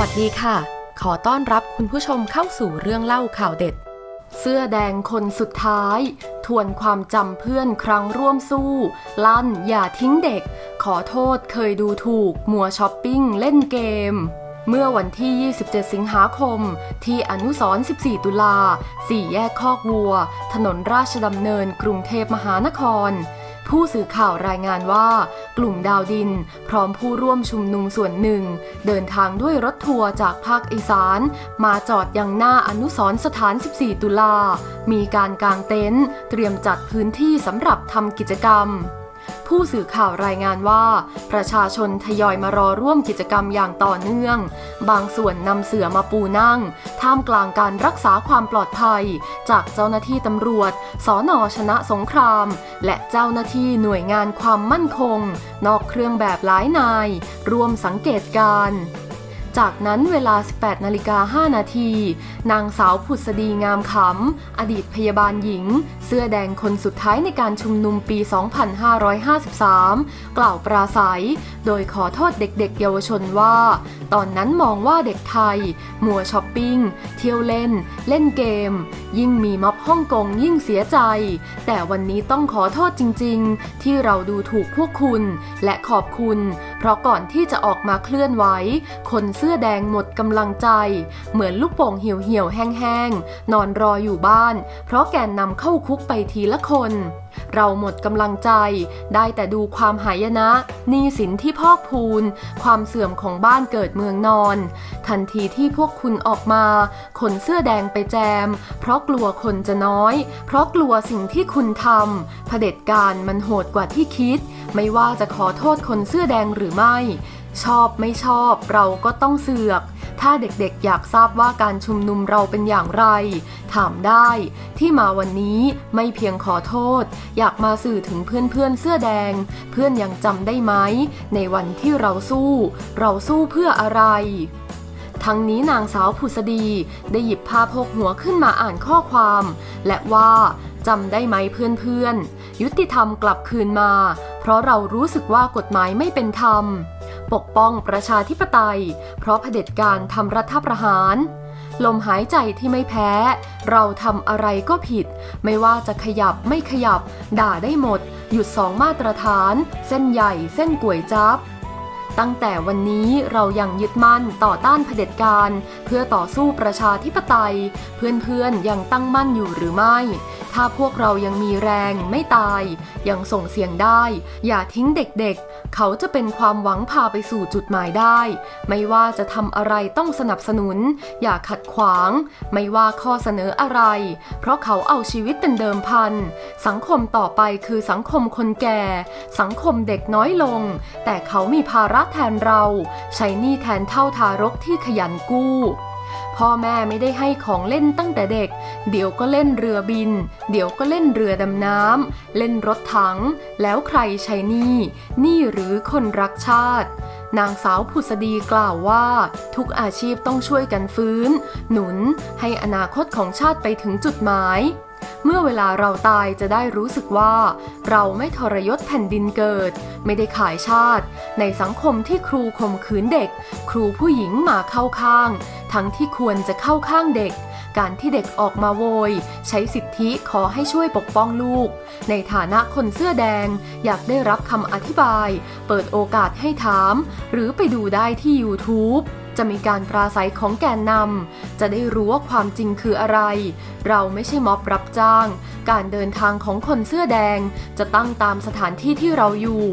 วัสดีค่ะ ขอต้อนรับคุณผู้ชมเข้าสู่เรื่องเล่าข่าวเด็ด เสื้อแดงคนสุดท้าย ทวนความจำเพื่อนครั้งร่วมสู้ ลั่นอย่าทิ้งเด็ก ขอโทษเคยดูถูก มัวช้อปปิ้งเล่นเกม เมื่อวันที่ 27 สิงหาคม ที่อนุสรณ์14 ตุลา สี่แยกคอกวัว ถนนราชดำเนินกรุงเทพมหานครผู้สื่อข่าวรายงานว่า กลุ่มดาวดิน พร้อมผู้ร่วมชุมนุมส่วนหนึ่ง เดินทางด้วยรถทัวร์จากภาคอีสาน มาจอดยังหน้าอนุสรสถาน 14 ตุลา มีการกางเต็นท์เตรียมจัดพื้นที่สำหรับทำกิจกรรม ผู้สื่อข่าวรายงานว่า ประชาชนทยอยมารอร่วมกิจกรรมอย่างต่อเนื่อง บางส่วนนำเสือมาปูนั่ง ท่ามกลางการรักษาความปลอดภัย จากเจ้าหน้าที่ตำรวจ สอนอชนะสงคราม และเจ้าหน้าที่หน่วยงานความมั่นคง นอกเครื่องแบบหลายนาย รวมสังเกตการจากนั้นเวลา 18 นาฬิกา 5 นาที นางสาวผุษดีงามขำ อดีตพยาบาลหญิง สื้อแดงคนสุดท้ายในการชุมนุมปี 2553 กล่าวปราศัย โดยขอโทษเด็กๆเยาวชนว่า ตอนนั้นมองว่าเด็กไทย มัวช้อปปิ้ง เที่ยวเล่น เล่นเกม ยิ่งมีม็อบฮ่องกงยิ่งเสียใจ แต่วันนี้ต้องขอโทษจริงๆ ที่เราดูถูกพวกคุณ และขอบคุณ เพราะก่อนที่จะออกมาเคลื่อนไหว คนเสื้อแดงหมดกำลังใจ เหมือนลูกโป่งเหี่ยวเหี่ยวๆแห้งๆ นอนรออยู่บ้าน เพราะแกนนำเข้าคุกไปทีละคน เราหมดกำลังใจ ได้แต่ดูความหายนะหนี้สินที่พอกพูน ความเสื่อมของบ้านเกิดเมืองนอน ทันทีที่พวกคุณออกมาคนเสื้อแดงไปแจม เพราะกลัวคนจะน้อย เพราะกลัวสิ่งที่คุณทำเผด็จการมันโหดกว่าที่คิด ไม่ว่าจะขอโทษคนเสื้อแดงหรือไม่ ชอบไม่ชอบเราก็ต้องเสือก ถ้าเด็กๆ อยากทราบว่าการชุมนุมเราเป็นอย่างไร ถามได้ ที่มาวันนี้ไม่เพียงขอโทษ อยากมาสื่อถึงเพื่อนๆเสื้อแดง เพื่อนยังจำได้ไหม ในวันที่เราสู้ เราสู้เพื่ออะไรทั้งนี้นางสาวผุษดีได้หยิบผ้าพกหัวขึ้นมาอ่านข้อความ และว่าจำได้ไหมเพื่อนๆ ยุติธรรมกลับคืนมา เพราะเรารู้สึกว่ากฎหมายไม่เป็นธรรม ปกป้องประชาธิปไตย เพราะเผด็จการทำรัฐประหาร ลมหายใจที่ไม่แพ้ เราทำอะไรก็ผิด ไม่ว่าจะขยับไม่ขยับ ด่าได้หมด หยุดสองมาตรฐาน เส้นใหญ่เส้นก๋วยจับตั้งแต่วันนี้เรายังยึดมั่นต่อต้านเผด็จการ เพื่อต่อสู้ประชาธิปไตย เพื่อนๆยังตั้งมั่นอยู่หรือไม่ ถ้าพวกเรายังมีแรงไม่ตาย ยังส่งเสียงได้ อย่าทิ้งเด็กๆ เขาจะเป็นความหวังพาไปสู่จุดหมายได้ ไม่ว่าจะทำอะไรต้องสนับสนุน อย่าขัดขวาง ไม่ว่าข้อเสนออะไร เพราะเขาเอาชีวิตเป็นเดิมพัน สังคมต่อไปคือสังคมคนแก่ สังคมเด็กน้อยลง แต่เขามีภาระแทนเรา ใช้หนี้แทนเท่าทารกที่ขยันกู้ พ่อแม่ไม่ได้ให้ของเล่นตั้งแต่เด็ก เดี๋ยวก็เล่นเรือบิน เดี๋ยวก็เล่นเรือดำน้ำ เล่นรถถัง แล้วใครใช้นี่ นี่หรือคนรักชาติ นางสาวผุษดีกล่าวว่า ทุกอาชีพต้องช่วยกันฟื้น หนุนให้อนาคตของชาติไปถึงจุดหมาย เมื่อเวลาเราตายจะได้รู้สึกว่า เราไม่ทรยศแผ่นดินเกิด ไม่ได้ขายชาติ ในสังคมที่ครูข่มขืนเด็ก ครูผู้หญิงมาเข้าข้าง ทั้งที่ควรจะเข้าข้างเด็ก การที่เด็กออกมาโวย ใช้สิทธิขอให้ช่วยปกป้องลูก ในฐานะคนเสื้อแดง อยากได้รับคำอธิบาย เปิดโอกาสให้ถาม หรือไปดูได้ที่ YouTube จะมีการปราศัยของแกนนำจะได้รู้ว่าความจริงคืออะไร เราไม่ใช่ม็อบรับจ้าง การเดินทางของคนเสื้อแดงจะตั้งตามสถานที่ที่เราอยู่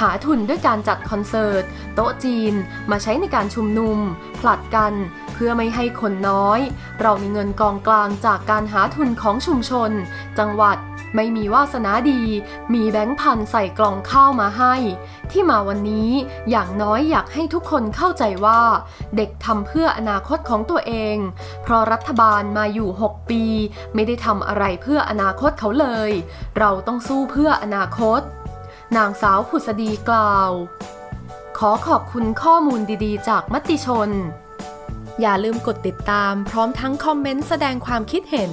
หาทุนด้วยการจัดคอนเสิร์ต โต๊ะจีน มาใช้ในการชุมนุม ผลัดกันเพื่อไม่ให้คนน้อย เรามีเงินกองกลางจากการหาทุนของชุมชน จังหวัด ไม่มีวาสนาดี มีแบงค์พันใส่กล่องข้าวมาให้ ที่มาวันนี้อย่างน้อยอยากให้ทุกคนเข้าใจว่า เด็กทำเพื่ออนาคตของตัวเอง เพราะรัฐบาลมาอยู่ 6 ปี ไม่ได้ทำอะไรเพื่ออนาคตเขาเลย เราต้องสู้เพื่ออนาคต นางสาวผุษดีกล่าว ขอขอบคุณข้อมูลดีๆ จากมติชน อย่าลืมกดติดตามพร้อมทั้งคอมเมนต์แสดงความคิดเห็น